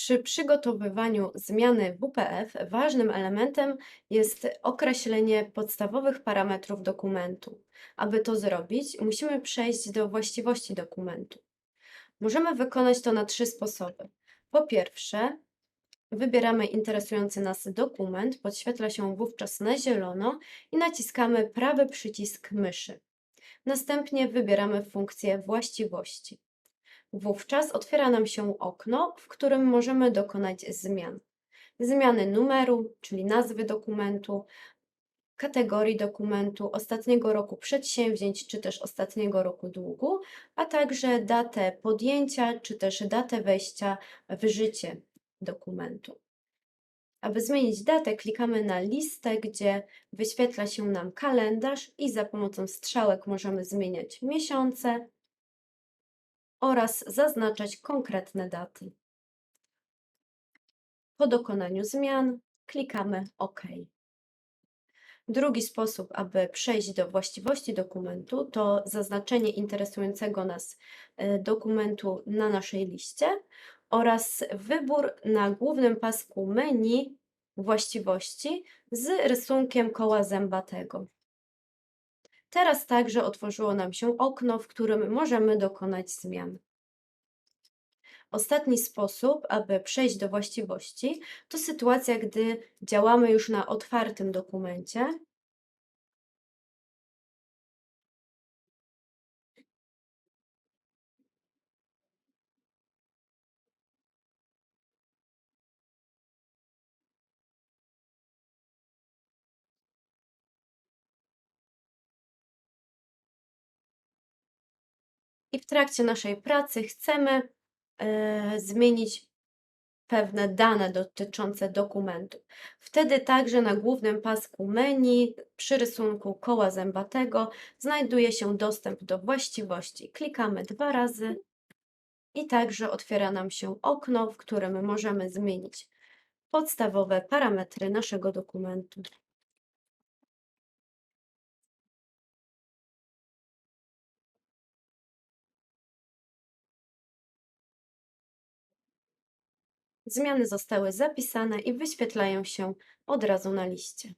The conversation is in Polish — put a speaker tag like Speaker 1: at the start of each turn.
Speaker 1: Przy przygotowywaniu zmiany WPF ważnym elementem jest określenie podstawowych parametrów dokumentu. Aby to zrobić, musimy przejść do właściwości dokumentu. Możemy wykonać to na trzy sposoby. Po pierwsze, wybieramy interesujący nas dokument, podświetla się wówczas na zielono i naciskamy prawy przycisk myszy. Następnie wybieramy funkcję właściwości. Wówczas otwiera nam się okno, w którym możemy dokonać zmian. Zmiany numeru, czyli nazwy dokumentu, kategorii dokumentu, ostatniego roku przedsięwzięć, czy też ostatniego roku długu, a także datę podjęcia, czy też datę wejścia w życie dokumentu. Aby zmienić datę, klikamy na listę, gdzie wyświetla się nam kalendarz i za pomocą strzałek możemy zmieniać miesiące oraz zaznaczać konkretne daty. Po dokonaniu zmian klikamy OK. Drugi sposób, aby przejść do właściwości dokumentu, to zaznaczenie interesującego nas e, dokumentu na naszej liście oraz wybór na głównym pasku menu właściwości z rysunkiem koła zębatego. Teraz także otworzyło nam się okno, w którym możemy dokonać zmian. Ostatni sposób, aby przejść do właściwości, to sytuacja, gdy działamy już na otwartym dokumencie. I w trakcie naszej pracy chcemy e, zmienić pewne dane dotyczące dokumentu. Wtedy także na głównym pasku menu przy rysunku koła zębatego znajduje się dostęp do właściwości. Klikamy dwa razy i także otwiera nam się okno, w którym możemy zmienić podstawowe parametry naszego dokumentu. Zmiany zostały zapisane i wyświetlają się od razu na liście.